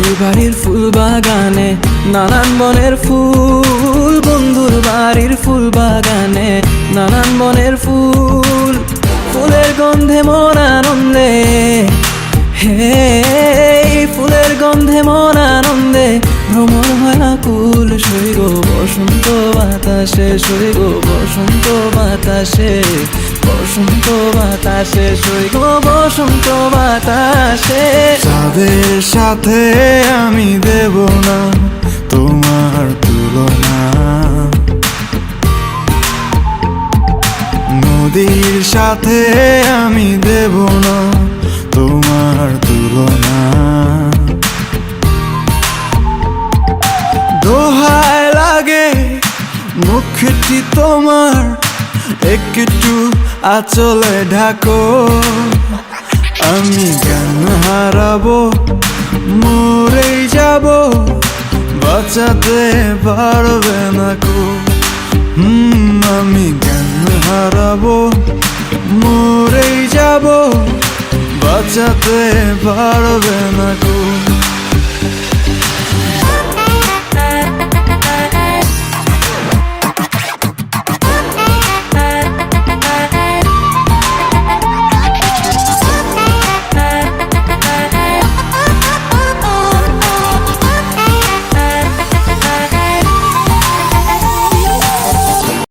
বন্ধুর বাড়ির ফুল বাগানে নানান বনের ফুল, বন্ধুর বাড়ির ফুল বাগানে নানান বনের ফুল, ফুলের গন্ধে মন আনন্দে। হে, ফুলের গন্ধে মন আনন্দে, ভ্রমণ হয় কুল সই গো বসন্ত বাতাসে সই গো বসন্ত বাতাসে বসন্ত বাতাসে সই বসন্ত বাতাসে। তাদের সাথে আমি দেব না তোমার তুলনা। নদীর সাথে আমি দেব না তোমার তুলনা। দোহায় লাগে মুখটি তোমার, একটু আচলে ঢাকো। আমি জ্ঞান হারাবো, মরেই যাব, বাঁচাতে পারবে না কো। হুম, আমি জ্ঞান হারাবো, মরেই যাব, বাঁচাতে পারবে না কো।